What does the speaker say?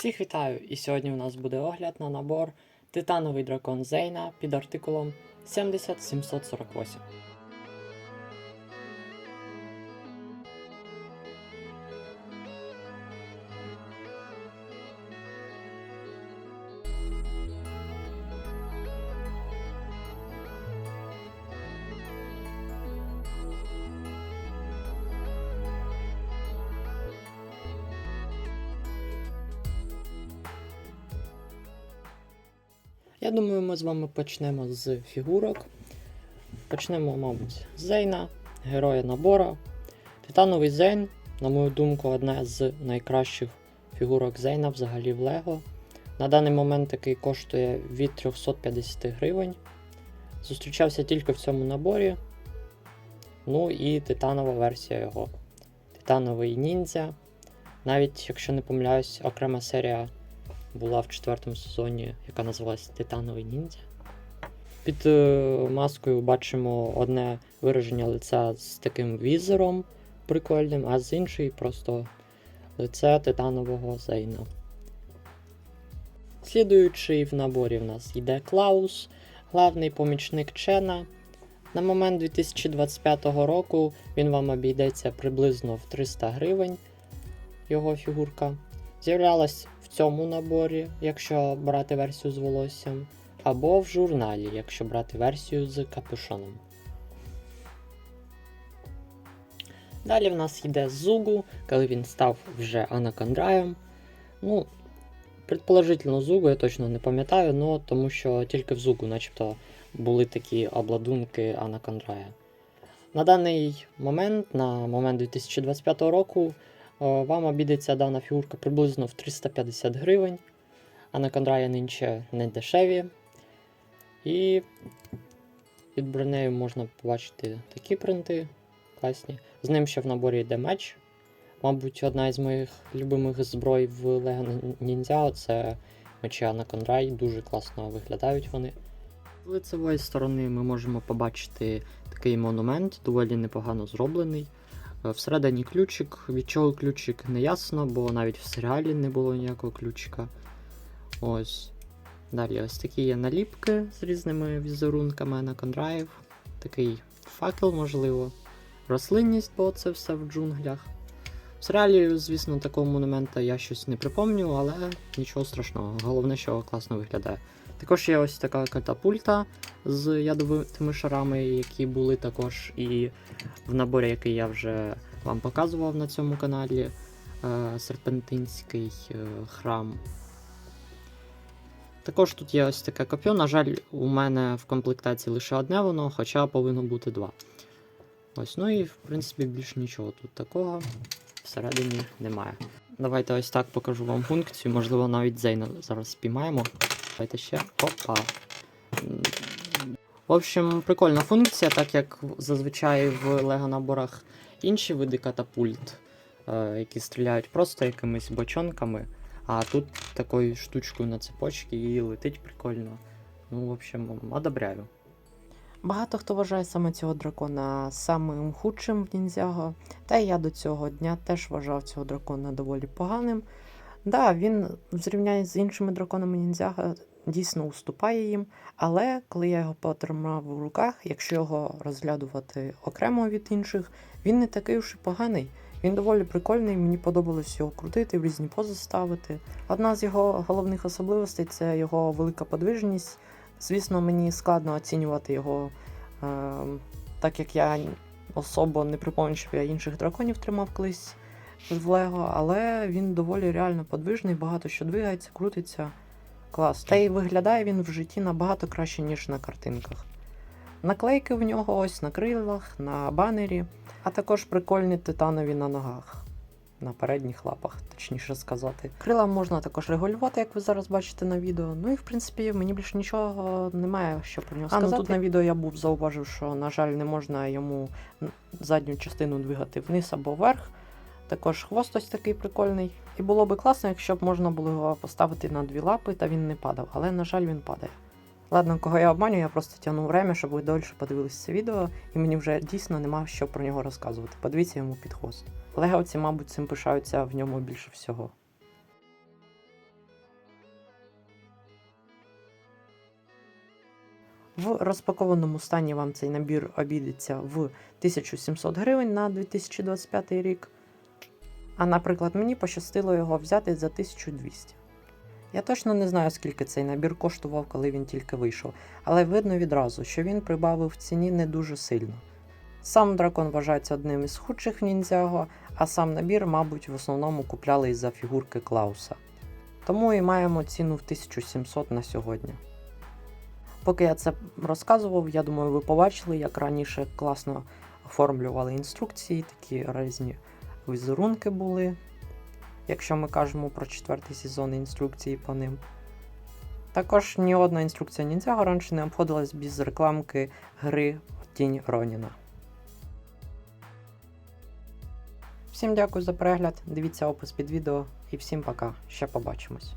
Всіх вітаю! І сьогодні у нас буде огляд на набор Титановий дракон Зейна під артикулом 70748. Я думаю, ми з вами почнемо з фігурок. Почнемо, мабуть, з Зейна, героя набора. Титановий Зейн, на мою думку, одна з найкращих фігурок Зейна взагалі в Лего. На даний момент такий коштує від 350 гривень. Зустрічався тільки в цьому наборі. Ну і титанова версія його. Титановий ніндзя. Навіть, якщо не помиляюсь, окрема серія була в четвертому сезоні, яка називалась Титановий ніндзя. Під е, маскою бачимо одне вираження лиця з таким візером прикольним, а з іншої просто лице титанового Зейна. Слідуючий в наборі в нас йде Клаус, главний помічник Чена. На момент 2025 року він вам обійдеться приблизно в 300 гривень. Його фігурка. З'являлась цьому наборі, якщо брати версію з волоссям, або в журналі, якщо брати версію з капюшоном. Далі в нас йде Зугу, коли він став вже Анакандраєм. Ну, предположительно, Зугу, я точно не пам'ятаю, но тому що тільки в Зугу, начебто, були такі обладунки Анакандрая. На даний момент, на момент 2025 року, Вам обійдеться дана фігурка приблизно в 350 гривень, а на Кондрая нинче не дешеві. І під бронею можна побачити такі принти класні. З ним ще в наборі йде меч. Мабуть, одна із моїх любимих зброй в Lego Ninja це мечі Анакондрай, дуже класно виглядають вони. З лицевої сторони ми можемо побачити такий монумент, доволі непогано зроблений. Е, Всередині ключик, від чого ключик не ясно, бо навіть в серіалі не було ніякого ключика. Ось. Далі ось такі є наліпки з різними візерунками на кондрайв. Такий факел, можливо. Рослинність, бо це все в джунглях. В серіалі, звісно, такого монумента я щось не припомню, але нічого страшного. Головне, що класно виглядає. Також є ось така катапульта з ядовитими шарами, які були також і в наборі, який я вже вам показував на цьому каналі. е, Серпентинський е, храм. Також тут є ось таке коп'ю. На жаль, у мене в комплектації лише одне воно, хоча повинно бути два. Ось, ну і в принципі більше нічого тут такого всередині немає. Давайте ось так покажу вам функцію, можливо, навіть Зейна зараз спіймаємо. Давайте ще. Опа. В общем, прикольна функція, так як зазвичай в Лего наборах інші види катапульт, е, які стріляють просто якимись бочонками, а тут такою штучкою на цепочці і летить прикольно. Ну, в общем, одобряю. Багато хто вважає саме цього дракона самим худшим в ніндзяго, та й я до цього дня теж вважав цього дракона доволі поганим. Да, він в з іншими драконами ніндзяго дійсно уступає їм, але коли я його потримав в руках, якщо його розглядувати окремо від інших, він не такий уж і поганий. Він доволі прикольний, мені подобалось його крутити, в різні пози ставити. Одна з його головних особливостей це його велика подвижність. Звісно, мені складно оцінювати його, е, так як я особо не припомню, щоб я інших драконів тримав колись в Лего, але він доволі реально подвижний, багато що двигається, крутиться. Клас. Та й виглядає він в житті набагато краще, ніж на картинках. Наклейки в нього ось на крилах, на банері, а також прикольні титанові на ногах. На передніх лапах, точніше сказати. Крила можна також регулювати, як ви зараз бачите на відео. Ну і в принципі мені більше нічого немає, що про нього А, ну, сказати. тут тут на відео я був зауважив, що, на жаль, не можна йому задню частину двигати вниз або вверх. Також хвост ось такий прикольний. І було би класно, якщо б можна було його поставити на дві лапи та він не падав, але, на жаль, він падає. Ладно, кого я обманюю? я просто тягну время, щоб ви дольше подивилися це відео, і мені вже дійсно нема що про нього розказувати. Подивіться йому під хвост. Леговці, мабуть, цим пишаються в ньому більше всього. В розпакованому стані вам цей набір обійдеться в 1700 гривень на 2025 рік. А, наприклад, мені пощастило його взяти за 1200. Я точно не знаю, скільки цей набір коштував, коли він тільки вийшов, але видно відразу, що він прибавив в ціні не дуже сильно. Сам дракон вважається одним із худших в ніндзяго, а сам набір, мабуть, в основному купляли із-за фігурки Клауса. Тому і маємо ціну в 1700 на сьогодні. Поки я це розказував, я думаю, ви побачили, як раніше класно оформлювали інструкції, такі різні візерунки були, якщо ми кажемо про четвертий сезон інструкції по ним. Також ні одна інструкція ніндзяго раніше не обходилась без рекламки гри Тінь Роніна. Всім дякую за перегляд, дивіться опис під відео і всім пока. Ще побачимось.